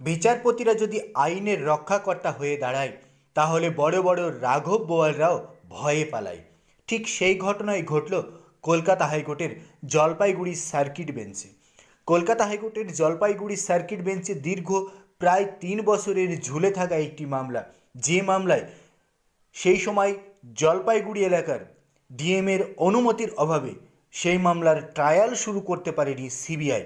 বিচারপতিরা যদি আইনের রক্ষাকর্তা হয়ে দাঁড়ায়, তাহলে বড় বড় রাঘব বোয়ালরাও ভয়ে পালায়। ঠিক সেই ঘটনাই ঘটল কলকাতা হাইকোর্টের জলপাইগুড়ি সার্কিট বেঞ্চে। কলকাতা হাইকোর্টের জলপাইগুড়ি সার্কিট বেঞ্চে দীর্ঘ প্রায় তিন বছরের ঝুলে থাকা একটি মামলা। যে মামলায় সেই সময় জলপাইগুড়ি এলাকার ডিএমের অনুমতির অভাবে সেই মামলার ট্রায়াল শুরু করতে পারেনি সিবিআই।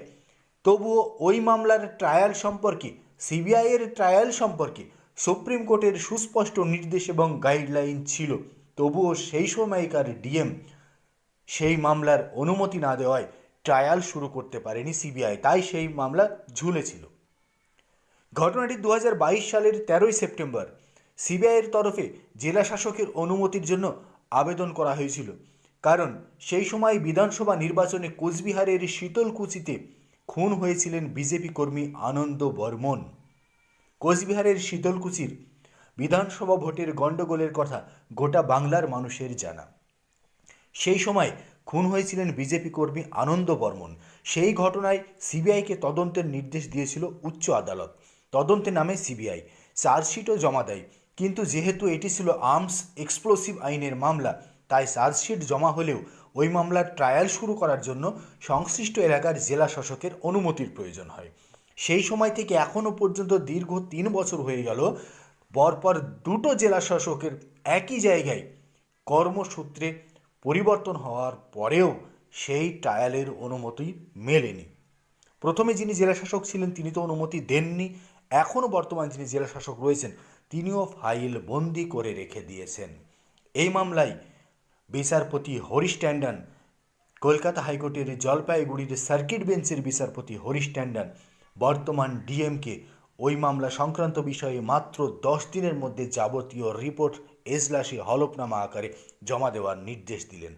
তবুও ওই মামলার ট্রায়াল সম্পর্কে সিবিআইয়ের ট্রায়াল সম্পর্কে সুপ্রিম কোর্টের সুস্পষ্ট নির্দেশ এবং গাইডলাইন ছিল। তবুও সেই সময়কার ডিএম সেই মামলার অনুমতি না দেওয়ায় ট্রায়াল শুরু করতে পারেনি সিবিআই, তাই সেই মামলা ঝুলেছিল। ঘটনাটি দু হাজার বাইশ সালের তেরোই সেপ্টেম্বর। সিবিআইয়ের তরফে জেলা শাসকের অনুমতির জন্য আবেদন করা হয়েছিল। কারণ সেই সময় বিধানসভা নির্বাচনে কোচবিহারের শীতলকুচিতে খুন হয়েছিলেন বিজেপি কর্মী আনন্দ বর্মন। কোচবিহারের শীতলকুচির বিধানসভা ভোটের গণ্ডগোলের কথা গোটা বাংলার মানুষের জানা। সেই সময় খুন হয়েছিলেন বিজেপি কর্মী আনন্দ বর্মন। সেই ঘটনায় সিবিআইকে তদন্তের নির্দেশ দিয়েছিল উচ্চ আদালত। তদন্তে নামে সিবিআই। চার্জশিটও জমা দেয়। কিন্তু যেহেতু এটি ছিল আর্মস এক্সপ্লোসিভ আইনের মামলা, তাই চার্জশিট জমা হলেও ওই মামলার ট্রায়াল শুরু করার জন্য সংশ্লিষ্ট এলাকার জেলা শাসকের অনুমতির প্রয়োজন হয়। সেই সময় থেকে এখনও পর্যন্ত দীর্ঘ তিন বছর হয়ে গেল, পরপর দুটো জেলা শাসকের একই জায়গায় কর্মসূত্রে পরিবর্তন হওয়ার পরেও সেই ট্রায়ালের অনুমতি মেলেনি। প্রথমে যিনি জেলাশাসক ছিলেন, তিনি তো অনুমতি দেননি। এখনও বর্তমান যিনি জেলাশাসক রয়েছেন, তিনিও ফাইল বন্দি করে রেখে দিয়েছেন। এই মামলায় বিচারপতি হরিশ ট্যান্ডন, কলকাতা হাইকোর্টের জলপাইগুড়ির সার্কিট বেঞ্চের বিচারপতি হরিশ ট্যান্ডন, বর্তমান ডিএমকে ওই মামলা সংক্রান্ত বিষয়ে মাত্র দশ দিনের মধ্যে যাবতীয় রিপোর্ট এজলাসে হলফনামা আকারে জমা দেওয়ার নির্দেশ দিলেন।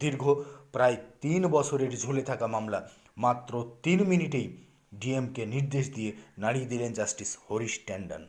দীর্ঘ প্রায় তিন বছরের ঝুলে থাকা মামলা মাত্র তিন মিনিটেই ডিএমকে নির্দেশ দিয়ে নাড়িয়ে দিলেন জাস্টিস হরিশ ট্যান্ডন।